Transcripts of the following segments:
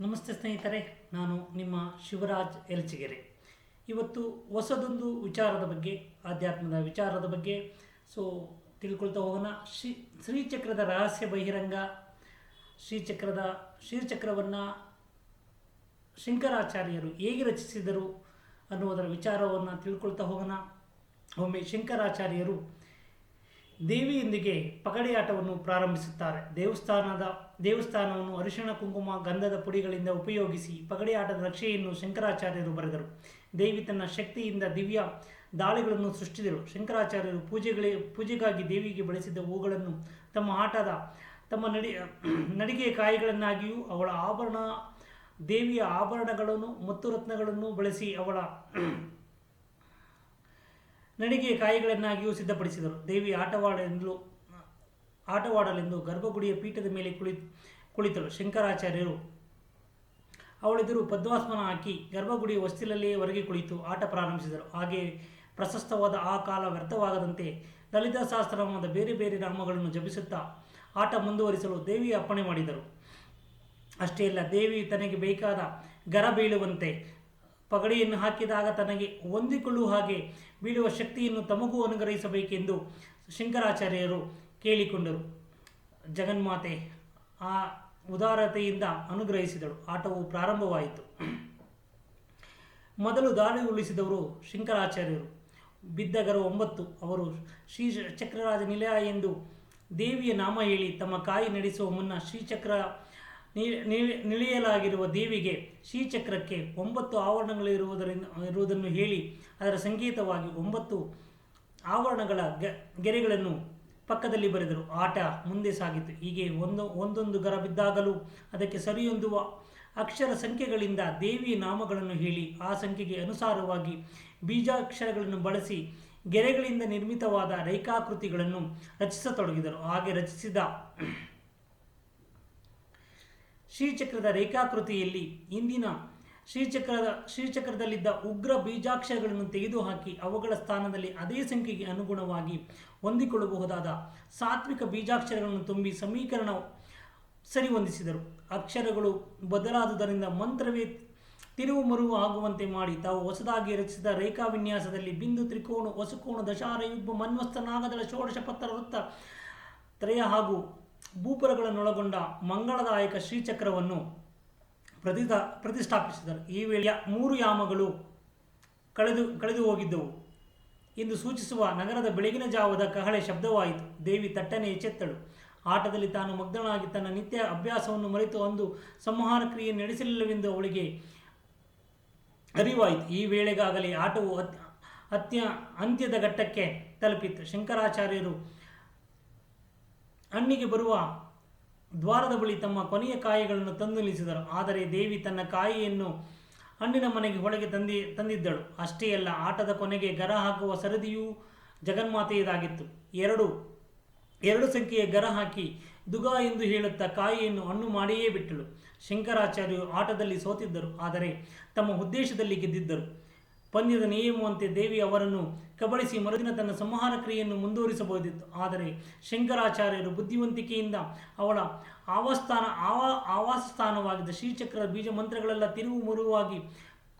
ನಮಸ್ತೆ ಸ್ನೇಹಿತರೆ, ನಾನು ನಿಮ್ಮ ಶಿವರಾಜ್ ಎಲ್ಚಿಗೆರೆ. ಇವತ್ತು ಹೊಸದೊಂದು ವಿಚಾರದ ಬಗ್ಗೆ, ಆಧ್ಯಾತ್ಮದ ವಿಚಾರದ ಬಗ್ಗೆ ಸೊ ತಿಳ್ಕೊಳ್ತಾ ಹೋಗೋಣ. ಶ್ರೀ, ಶ್ರೀಚಕ್ರದ ರಹಸ್ಯ ಬಹಿರಂಗ, ಶ್ರೀಚಕ್ರದ, ಶ್ರೀಚಕ್ರವನ್ನು ಶಂಕರಾಚಾರ್ಯರು ಹೇಗೆ ರಚಿಸಿದರು ಅನ್ನುವುದರ ವಿಚಾರವನ್ನು ತಿಳ್ಕೊಳ್ತಾ ಹೋಗೋಣ. ಒಮ್ಮೆ ಶಂಕರಾಚಾರ್ಯರು ದೇವಿಯೊಂದಿಗೆ ಪಗಡೆಯಾಟವನ್ನು ಪ್ರಾರಂಭಿಸುತ್ತಾರೆ. ದೇವಸ್ಥಾನದ ದೇವಸ್ಥಾನವನ್ನು ಅರಿಶಿಣ ಕುಂಕುಮ, ಗಂಧದ ಪುಡಿಗಳಿಂದ ಉಪಯೋಗಿಸಿ ಪಗಡಿ ಆಟದ ರಕ್ಷೆಯನ್ನು ಶಂಕರಾಚಾರ್ಯರು ಬರೆದರು. ದೇವಿ ತನ್ನ ಶಕ್ತಿಯಿಂದ ದಿವ್ಯ ದಾಳಿಗಳನ್ನು ಸೃಷ್ಟಿಸಿದರು ಶಂಕರಾಚಾರ್ಯರು ಪೂಜೆಗಳೇ, ಪೂಜೆಗಾಗಿ ದೇವಿಗೆ ಬಳಸಿದ ಹೂಗಳನ್ನು ತಮ್ಮ ಆಟದ, ತಮ್ಮ ನಡಿ, ನಡಿಗೆಯ ಕಾಯಿಗಳನ್ನಾಗಿಯೂ ಅವಳ ಆಭರಣ, ದೇವಿಯ ಆಭರಣಗಳನ್ನು, ಮತ್ತು ರತ್ನಗಳನ್ನು ಬಳಸಿ ಅವಳ ನಡಿಗೆ ಕಾಯಿಗಳನ್ನಾಗಿಯೂ ಸಿದ್ಧಪಡಿಸಿದರು. ದೇವಿ ಆಟವಾಡಲೆಂದು ಆಟವಾಡಲೆಂದು ಗರ್ಭಗುಡಿಯ ಪೀಠದ ಮೇಲೆ ಕುಳಿ, ಕುಳಿತಳು ಶಂಕರಾಚಾರ್ಯರು. ಅವಳೆದುರು ಪದ್ಮಾಸ್ಮನ ಹಾಕಿ ಗರ್ಭಗುಡಿಯ ಹೊಸ್ತಿಲಲ್ಲಿಯೇ ಹೊರಗೆ ಕುಳಿತು ಆಟ ಪ್ರಾರಂಭಿಸಿದರು. ಹಾಗೆ ಪ್ರಶಸ್ತವಾದ ಆ ಕಾಲ ವ್ಯರ್ಥವಾಗದಂತೆ ಲಲಿತಾ ಸಹಸ್ರನಾಮದ ಬೇರೆ ಬೇರೆ ನಾಮಗಳನ್ನು ಜಪಿಸುತ್ತಾ ಆಟ ಮುಂದುವರಿಸಲು ದೇವಿ ಅಪ್ಪಣೆ ಮಾಡಿದರು. ಅಷ್ಟೇ ಅಲ್ಲ, ದೇವಿ ತನಗೆ ಬೇಕಾದ ಗರ ಬೀಳುವಂತೆ ಪಗಡಿಯನ್ನು ಹಾಕಿದಾಗ ತನಗೆ ಹೊಂದಿಕೊಳ್ಳುವ ಹಾಗೆ ಬೀಳುವ ಶಕ್ತಿಯನ್ನು ತಮಗೂ ಅನುಗ್ರಹಿಸಬೇಕೆಂದು ಶಂಕರಾಚಾರ್ಯರು ಕೇಳಿಕೊಂಡರು. ಜಗನ್ಮಾತೆ ಆ ಉದಾರತೆಯಿಂದ ಅನುಗ್ರಹಿಸಿದಳು. ಆಟವು ಪ್ರಾರಂಭವಾಯಿತು. ಮೊದಲು ದಾಳಿ ಉಳಿಸಿದವರು ಶಂಕರಾಚಾರ್ಯರು. ಬಿದ್ದಗರು ಒಂಬತ್ತು, ಅವರು ಶ್ರೀ ಚಕ್ರರಾಜ ನಿಲಯ ಎಂದು ದೇವಿಯ ನಾಮ ಹೇಳಿ ತಮ್ಮ ಕಾಯಿ ನಡೆಸುವ ಮುನ್ನ ಶ್ರೀಚಕ್ರ ನಿಳೆಯಲಾಗಿರುವ ದೇವಿಗೆ ಶ್ರೀಚಕ್ರಕ್ಕೆ ಒಂಬತ್ತು ಆವರಣಗಳಿರುವುದರಿಂದ ಇರುವುದನ್ನು ಹೇಳಿ ಅದರ ಸಂಕೇತವಾಗಿ ಒಂಬತ್ತು ಆವರಣಗಳ ಗೆರೆಗಳನ್ನು ಪಕ್ಕದಲ್ಲಿ ಬರೆದರು, ಆಟ ಮುಂದೆ ಸಾಗಿತು. ಹೀಗೆ ಒಂದು, ಒಂದೊಂದು ಗರ ಬಿದ್ದಾಗಲೂ ಅದಕ್ಕೆ ಸರಿಯೊಂದುವ ಅಕ್ಷರ ಸಂಖ್ಯೆಗಳಿಂದ ದೇವಿಯ ನಾಮಗಳನ್ನು ಹೇಳಿ, ಆ ಸಂಖ್ಯೆಗೆ ಅನುಸಾರವಾಗಿ ಬೀಜಾಕ್ಷರಗಳನ್ನು ಬಳಸಿ ಗೆರೆಗಳಿಂದ ನಿರ್ಮಿತವಾದ ರೇಖಾಕೃತಿಗಳನ್ನು ರಚಿಸತೊಡಗಿದರು. ಹಾಗೆ ರಚಿಸಿದ ಶ್ರೀಚಕ್ರದ ರೇಖಾಕೃತಿಯಲ್ಲಿ ಇಂದಿನ ಶ್ರೀಚಕ್ರದ ಶ್ರೀಚಕ್ರದಲ್ಲಿದ್ದ ಉಗ್ರ ಬೀಜಾಕ್ಷರಗಳನ್ನು ತೆಗೆದುಹಾಕಿ ಅವುಗಳ ಸ್ಥಾನದಲ್ಲಿ ಅದೇ ಸಂಖ್ಯೆಗೆ ಅನುಗುಣವಾಗಿ ಹೊಂದಿಕೊಳ್ಳಬಹುದಾದ ಸಾತ್ವಿಕ ಬೀಜಾಕ್ಷರಗಳನ್ನು ತುಂಬಿ ಸಮೀಕರಣ ಸರಿ ಹೊಂದಿಸಿದರು ಅಕ್ಷರಗಳು ಬದಲಾದುದರಿಂದ ಮಂತ್ರವೇ ತಿರುವು ಮರುವು ಆಗುವಂತೆ ಮಾಡಿ ತಾವು ಹೊಸದಾಗಿ ರಚಿಸಿದ ರೇಖಾ ವಿನ್ಯಾಸದಲ್ಲಿ ಬಿಂದು ತ್ರಿಕೋಣ ಹೊಸಕೋಣ ದಶಾರ ಯುಗ್ಮ ಮನ್ವಸ್ತ, ನಾಗದಳ, ಷೋಡಶ ಪತ್ರ ವೃತ್ತ, ತ್ರಯ ಹಾಗೂ ಭೂಪುರಗಳನ್ನೊಳಗೊಂಡ ಮಂಗಳದಾಯಕ ಶ್ರೀಚಕ್ರವನ್ನು ಪ್ರತಿತ, ಪ್ರತಿಷ್ಠಾಪಿಸಿದರು. ಈ ವೇಳೆಯ ಮೂರು ಯಾಮಗಳು ಕಳೆದು ಕಳೆದು ಹೋಗಿದ್ದವು. ಎಂದು ಸೂಚಿಸುವ ನಗರದ ಬೆಳಗಿನ ಜಾವದ ಕಹಳೆ ಶಬ್ದವಾಯಿತು. ದೇವಿ ತಟ್ಟನೆ ಎಚ್ಚೆತ್ತಳು. ಆಟದಲ್ಲಿ ತಾನು ಮಗ್ನಳಾಗಿ ತನ್ನ ನಿತ್ಯ ಅಭ್ಯಾಸವನ್ನು ಮರೆತು ಅಂದು ಸಂವಹನ ಕ್ರಿಯೆ ನಡೆಸಲಿಲ್ಲವೆಂದು ಅವಳಿಗೆ ಅರಿವಾಯಿತು. ಈ ವೇಳೆಗಾಗಲೇ ಆಟವು ಅತ್, ಅತ್ಯ, ಅಂತ್ಯದ ಘಟ್ಟಕ್ಕೆ ತಲುಪಿತ್ತು. ಶಂಕರಾಚಾರ್ಯರು ಹಣ್ಣಿಗೆ ಬರುವ ದ್ವಾರದ ಬಳಿ ತಮ್ಮ ಕೊನೆಯ ಕಾಯಿಗಳನ್ನು ತಂದು ನಿಲ್ಲಿಸಿದರು ಆದರೆ ದೇವಿ ತನ್ನ ಕಾಯಿಯನ್ನು ಹಣ್ಣಿನ ಮನೆಗೆ ಒಳಗೆ ತಂದಿ, ತಂದಿದ್ದಳು. ಅಷ್ಟೇ ಅಲ್ಲ, ಆಟದ ಕೊನೆಗೆ ಗರ ಹಾಕುವ ಸರದಿಯೂ ಜಗನ್ಮಾತೆಯದಾಗಿತ್ತು. ಎರಡು ಎರಡು ಸಂಖ್ಯೆಯ ಗರ ಹಾಕಿ ದುಗಾ ಎಂದು ಹೇಳುತ್ತಾ ಕಾಯಿಯನ್ನು ಹಣ್ಣು ಮಾಡಿಯೇ ಬಿಟ್ಟಳು. ಶಂಕರಾಚಾರ್ಯರು ಆಟದಲ್ಲಿ ಸೋತಿದ್ದರು, ಆದರೆ ತಮ್ಮ ಉದ್ದೇಶದಲ್ಲಿ ಗೆದ್ದಿದ್ದರು. ಪಂದ್ಯದ ನಿಯಮವಂತೆ ದೇವಿ ಅವರನ್ನು ಕಬಳಿಸಿ ಮರುದಿನ ತನ್ನ ಸಂಹಾರ ಕ್ರಿಯೆಯನ್ನು ಮುಂದುವರಿಸಬಹುದಿತ್ತು. ಆದರೆ ಶಂಕರಾಚಾರ್ಯರು ಬುದ್ಧಿವಂತಿಕೆಯಿಂದ ಅವಳ ಆವಸ್ಥಾನ, ಆವಾ, ಆವಾಸಸ್ಥಾನವಾಗಿದ್ದ ಶ್ರೀಚಕ್ರ ಬೀಜ ಮಂತ್ರಗಳೆಲ್ಲ ತಿರುವು ಮುರುವಾಗಿ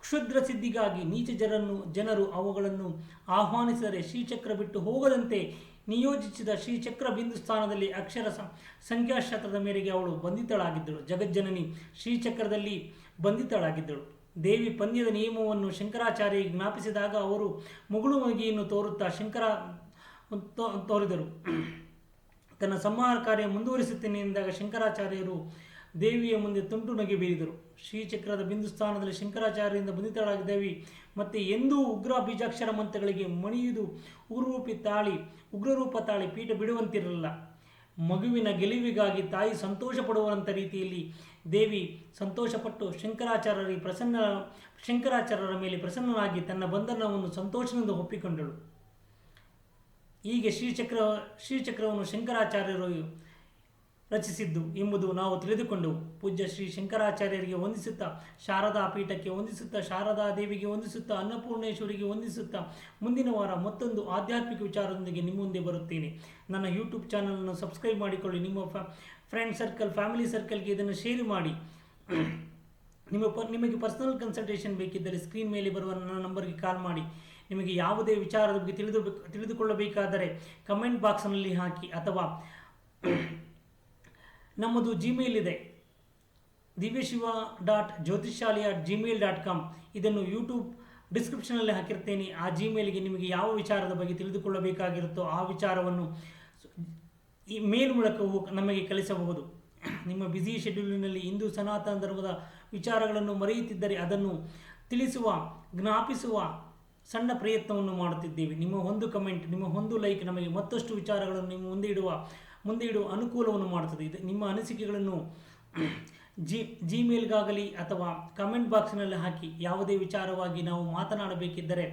ಕ್ಷುದ್ರ ಸಿದ್ಧಿಗಾಗಿ ನೀಚ ಜನರನ್ನು, ಜನರು ಅವುಗಳನ್ನು ಆಹ್ವಾನಿಸಿದರೆ ಶ್ರೀಚಕ್ರ ಬಿಟ್ಟು ಹೋಗದಂತೆ ನಿಯೋಜಿಸಿದ ಶ್ರೀಚಕ್ರ ಬಿಂದು ಸ್ಥಾನದಲ್ಲಿ ಅಕ್ಷರ ಸಂಖ್ಯಾಶಾಸ್ತ್ರದ ಮೇರೆಗೆ ಅವಳು ಬಂಧಿತಳಾಗಿದ್ದಳು. ಜಗಜ್ಜನನಿ ಶ್ರೀಚಕ್ರದಲ್ಲಿ ಬಂಧಿತಳಾಗಿದ್ದಳು. ದೇವಿ ಪಂದ್ಯದ ನಿಯಮವನ್ನು ಶಂಕರಾಚಾರ್ಯ ಜ್ಞಾಪಿಸಿದಾಗ ಅವರು ಮುಗುಳು ಮಗಿಯನ್ನು ತೋರುತ್ತಾ ಶಂಕರ ತೋರಿದರು. ತನ್ನ ಸಂಹಾರ ಕಾರ್ಯ ಮುಂದುವರಿಸುತ್ತೇನೆ ಎಂದಾಗ ಶಂಕರಾಚಾರ್ಯರು ದೇವಿಯ ಮುಂದೆ ತುಂಟು ನಗೆ ಬೀರಿದರು. ಶ್ರೀಚಕ್ರದ ಬಿಂದು ಸ್ಥಾನದಲ್ಲಿ ಶಂಕರಾಚಾರ್ಯರಿಂದ ಬಂಧಿತಳಾದ ದೇವಿ ಮತ್ತೆ ಎಂದೂ ಉಗ್ರ ಬೀಜಾಕ್ಷರ ಮಂತ್ರಗಳಿಗೆ ಮಣಿಯುದು ಉಗ್ರರೂಪಿ ತಾಳಿ, ಉಗ್ರರೂಪ ತಾಳಿ ಪೀಠ ಬಿಡುವಂತಿರಲಿಲ್ಲ. ಮಗುವಿನ ಗೆಲುವಿಗಾಗಿ ತಾಯಿ ಸಂತೋಷ ಪಡುವಂಥ ರೀತಿಯಲ್ಲಿ ದೇವಿ ಸಂತೋಷಪಟ್ಟು ಶಂಕರಾಚಾರ್ಯರಿಗೆ ಪ್ರಸನ್ನ, ಶಂಕರಾಚಾರ್ಯರ ಮೇಲೆ ಪ್ರಸನ್ನನಾಗಿ ತನ್ನ ಬಂಧನವನ್ನು ಸಂತೋಷದಿಂದ ಒಪ್ಪಿಕೊಂಡಳು. ಹೀಗೆ ಶ್ರೀಚಕ್ರ, ಶ್ರೀಚಕ್ರವನ್ನು ಶಂಕರಾಚಾರ್ಯರು ರಚಿಸಿದ್ದು ಎಂಬುದು ನಾವು ತಿಳಿದುಕೊಂಡು ಪೂಜ್ಯ ಶ್ರೀ ಶಂಕರಾಚಾರ್ಯರಿಗೆ ವಂದಿಸುತ್ತಾ, ಶಾರದಾ ಪೀಠಕ್ಕೆ ವಂದಿಸುತ್ತಾ, ಶಾರದಾ ದೇವಿಗೆ ವಂದಿಸುತ್ತಾ, ಅನ್ನಪೂರ್ಣೇಶ್ವರಿಗೆ ವಂದಿಸುತ್ತಾ ಮುಂದಿನ ವಾರ ಮತ್ತೊಂದು ಆಧ್ಯಾತ್ಮಿಕ ವಿಚಾರದೊಂದಿಗೆ ನಿಮ್ಮ ಮುಂದೆ ಬರುತ್ತೇನೆ. ನನ್ನ ಯೂಟ್ಯೂಬ್ ಚಾನಲನ್ನು ಸಬ್ಸ್ಕ್ರೈಬ್ ಮಾಡಿಕೊಳ್ಳಿ. ನಿಮ್ಮ ಫ್ರೆಂಡ್ ಸರ್ಕಲ್, ಫ್ಯಾಮಿಲಿ ಸರ್ಕಲ್ಗೆ ಇದನ್ನು ಶೇರ್ ಮಾಡಿ. ನಿಮ್ಮ ಪ, ನಿಮಗೆ ಪರ್ಸನಲ್ ಕನ್ಸಲ್ಟೇಷನ್ ಬೇಕಿದ್ದರೆ ಸ್ಕ್ರೀನ್ ಮೇಲೆ ಬರುವ ನನ್ನ ನಂಬರ್ಗೆ ಕಾಲ್ ಮಾಡಿ. ನಿಮಗೆ ಯಾವುದೇ ವಿಚಾರದ ಬಗ್ಗೆ ತಿಳಿದು ತಿಳಿದುಕೊಳ್ಳಬೇಕಾದರೆ ಕಮೆಂಟ್ ಬಾಕ್ಸ್ನಲ್ಲಿ ಹಾಕಿ ಅಥವಾ ನಮ್ಮದು ಜಿಮೇಲ್ ಇದೆ. Divyashiva dot Jyotishali at Gmail dot com. ಇದನ್ನು ಯೂಟ್ಯೂಬ್ ಡಿಸ್ಕ್ರಿಪ್ಷನಲ್ಲಿ ಹಾಕಿರ್ತೇನೆ. ಆ ಜಿಮೇಲ್ಗೆ ನಿಮಗೆ ಯಾವ ವಿಚಾರದ ಬಗ್ಗೆ ತಿಳಿದುಕೊಳ್ಳಬೇಕಾಗಿರುತ್ತೋ ಆ ವಿಚಾರವನ್ನು ಈ ಮೇಲ್ ಮೂಲಕವೂ ನಮಗೆ ಕಳಿಸಬಹುದು ನಿಮ್ಮ ಬ್ಯುಸಿ ಶೆಡ್ಯೂಲಿನಲ್ಲಿ ಹಿಂದೂ ಸನಾತನ ಧರ್ಮದ ವಿಚಾರಗಳನ್ನು ಮರೆಯುತ್ತಿದ್ದರೆ ಅದನ್ನು ತಿಳಿಸುವ, ಜ್ಞಾಪಿಸುವ ಸಣ್ಣ ಪ್ರಯತ್ನವನ್ನು ಮಾಡುತ್ತಿದ್ದೇವೆ. ನಿಮ್ಮ ಒಂದು ಕಮೆಂಟ್ ನಿಮ್ಮ ಒಂದು ಲೈಕ್ ನಮಗೆ ಮತ್ತಷ್ಟು ವಿಚಾರಗಳನ್ನು ನಿಮ್ಮ ಮುಂದೆ ಇಡುವ ಮುಂದೆ ಇಡುವ ಅನುಕೂಲವನ್ನು ಮಾಡುತ್ತದೆ. ಇದು ನಿಮ್ಮ ಅನಿಸಿಕೆಗಳನ್ನು ಜಿ ಜಿಮೇಲ್ಗಾಗಲಿ ಅಥವಾ ಕಮೆಂಟ್ ಬಾಕ್ಸ್ನಲ್ಲಿ ಹಾಕಿ. ಯಾವುದೇ ವಿಚಾರವಾಗಿ ನಾವು ಮಾತನಾಡಬೇಕಿದ್ದರೆ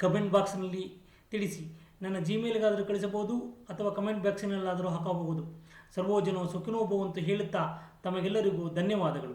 ಕಮೆಂಟ್ ಬಾಕ್ಸ್ನಲ್ಲಿ ತಿಳಿಸಿ. ನನ್ನ ಜಿಮೇಲ್ಗಾದರೂ ಕಳಿಸಬಹುದು ಅಥವಾ ಕಮೆಂಟ್ ಬಾಕ್ಸಿನಲ್ಲಾದರೂ ಹಾಕಬಹುದು. ಸುಖಿನೋ ಭವಂತು ಹೇಳುತ್ತಾ ತಮಗೆಲ್ಲರಿಗೂ ಧನ್ಯವಾದಗಳು.